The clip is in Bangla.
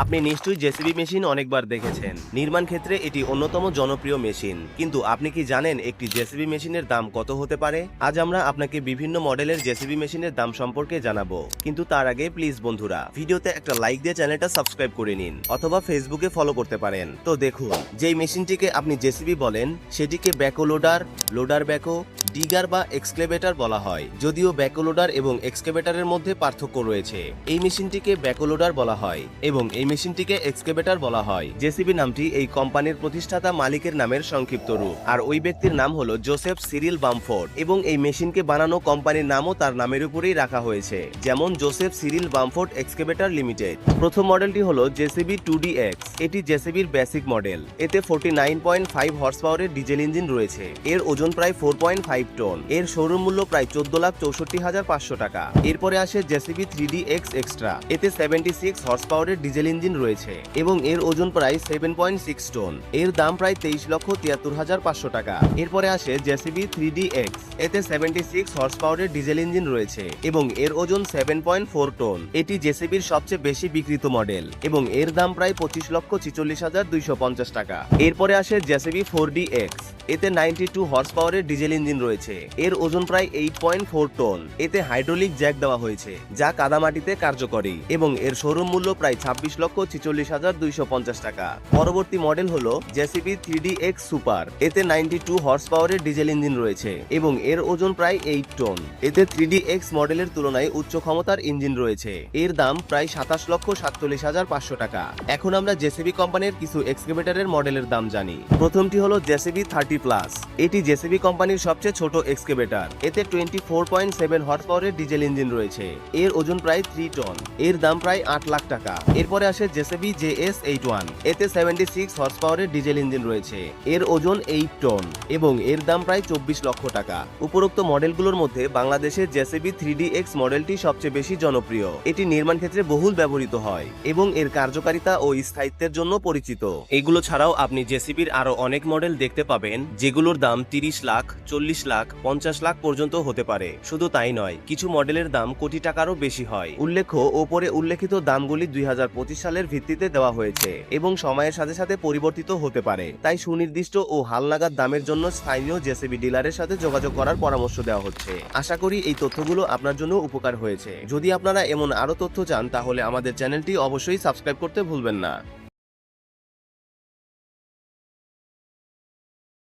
আপনি নিশ্চয়ই জেসিবি মেশিন অনেকবার দেখেছেন। নির্মাণ ক্ষেত্রে এটি অন্যতম জনপ্রিয় মেশিন। কিন্তু আপনি কি জানেন একটি জেসিবি মেশিনের দাম কত হতে পারে? আজ আমরা আপনাকে বিভিন্ন মডেলের জেসিবি মেশিনের দাম সম্পর্কে জানাব। কিন্তু তার আগে প্লিজ বন্ধুরা, ভিডিওতে একটা লাইক দিয়ে চ্যানেলটা সাবস্ক্রাইব করে নিন অথবা ফেসবুকে ফলো করতে পারেন। তো দেখুন, যেই মেশিনটিকে আপনি জেসিবি বলেন, সেটিকে backhoe loader loader backhoe, digger বা এক্সক্লেভেটর বলা হয়। যদিও ব্যাকোলোডার এবং এক্সকেভেটরের মধ্যে পার্থক্য রয়েছে। এই মেশিনটিকে ব্যাকোলোডার বলা হয় এবং এই মেশিনটিকে এক্সকেভেটর বলা হয়। জেসিবি নামটি এই কোম্পানির প্রতিষ্ঠাতা মালিকের নামের সংক্ষিপ্ত রূপ। আর ওই ব্যক্তির নাম হলো জোসেফ সিরিল বামফোর্ড এবং এই মেশিনকে বানানো কোম্পানির নামও তার নামের উপরেই রাখা হয়েছে। যেমন Joseph Cyril Bamford excavator limited. প্রথম মডেলটি হলো জেসিবি টু ডি এক্স। এটি জেসিবির বেসিক মডেল। এতে forty nine point five horse পাওয়ারের ডিজেল ইঞ্জিন রয়েছে। এর ওজন প্রায় ফোর পয়েন্ট ফাইভ টন। এর শোরুম মূল্য প্রায় চোদ্দ লাখ চৌষট্টি হাজার পাঁচশো টাকা। এরপরে আসে JCB three D X extra. এতে সেভেন্টি সিক্স হর্স পাওয়ারের ডিজেল ইঞ্জিন রয়েছে এবং এর ওজন প্রায় সেভেন পয়েন্ট সিক্স টন এর দাম প্রায় তেইশ লক্ষ তিয়াত্তর হাজার পাঁচশো টাকা। এরপরে আসে জেসিবি থ্রি ডি এক্স এতে সেভেন্টি সিক্স হর্স পাওয়ারের ডিজেল ইঞ্জিন রয়েছে এবং এর ওজন সেভেন পয়েন্ট ফোর টন এটি জেসিবির সবচেয়ে বেশি বিক্রিত মডেল এবং এর দাম প্রায় পঁচিশ লক্ষ ছিচল্লিশ হাজার দুইশো পঞ্চাশ টাকা। এরপরে আসে জেসিবি ফোর ডি এক্স এতে নাইনটি টু হর্স পাওয়ারের ডিজেল ইঞ্জিন রয়েছে। এর ওজন প্রায় এইট পয়েন্ট ফোর টন এতে হাইড্রোলিক জ্যাক দেওয়া হয়েছে, যা কাদামাটিতে কার্যকরী এবং এর শোরুম মূল্য প্রায় ছাব্বিশ লক্ষ ছিচল্লিশ হাজার দুইশো পঞ্চাশ টাকা। পরবর্তী মডেল হলো JCB three D X super. এতে নাইনটি টু হর্স পাওয়ারের ডিজেল ইঞ্জিন রয়েছে এবং এর ওজন প্রায় এইট টন। এতে থ্রি ডি এক্স মডেলের তুলনায় উচ্চ ক্ষমতার ইঞ্জিন রয়েছে। এর দাম প্রায় সাতাশ লক্ষ সাতচল্লিশ হাজার পাঁচশো টাকা। এখন আমরা জেসিবি কোম্পানির কিছু এক্সকেভেটরের মডেলের দাম জানি। প্রথমটি হলো জেসিবি থার্টি প্লাস। এটি জেসিবি কোম্পানির সবচেয়ে ছোট এক্সকেভেটর। এতে twenty four point seven horse পাওয়ারের ডিজেল ইঞ্জিন রয়েছে। এর ওজন প্রায় থ্রি টন। এর দাম প্রায় আট লাখ টাকা। এরপরে আসে JCB J S eight one. এতে সেভেন্টি সিক্স হর্স পাওয়ারের ডিজেল ইঞ্জিন রয়েছে। এর ওজন এইট টন এবং এর দাম প্রায় চব্বিশ লক্ষ টাকা। উপরোক্ত মডেলগুলোর মধ্যে বাংলাদেশের জেসিবি থ্রি ডি এক্স মডেলটি সবচেয়ে বেশি জনপ্রিয়। এটি নির্মাণ ক্ষেত্রে বহুল ব্যবহৃত হয় এবং এর কার্যকারিতা ও স্থায়িত্বের জন্য পরিচিত। এগুলো ছাড়াও আপনি জেসিবির আরও অনেক মডেল দেখতে পাবেন, যেগুলোর দাম তিরিশ লাখ, চল্লিশ লাখ, পঞ্চাশ লাখ পর্যন্ত হতে পারে। শুধু তাই নয়, কিছু মডেলের দাম কোটি টাকারও বেশি হয়। উল্লেখ্য, ওপরে উল্লেখিত দামগুলি দুই হাজার পঁচিশ সালের ভিত্তিতে দেওয়া হয়েছে এবং সময়ের সাথে সাথে পরিবর্তিত হতে পারে। তাই সুনির্দিষ্ট ও হালনাগাদ দামের জন্য স্থানীয় জেসিবি ডিলারের সাথে যোগাযোগ করার পরামর্শ দেওয়া হচ্ছে। আশা করি এই তথ্যগুলো আপনার জন্য উপকার হয়েছে। যদি আপনারা এমন আরও তথ্য চান, তাহলে আমাদের চ্যানেলটি অবশ্যই সাবস্ক্রাইব করতে ভুলবেন না।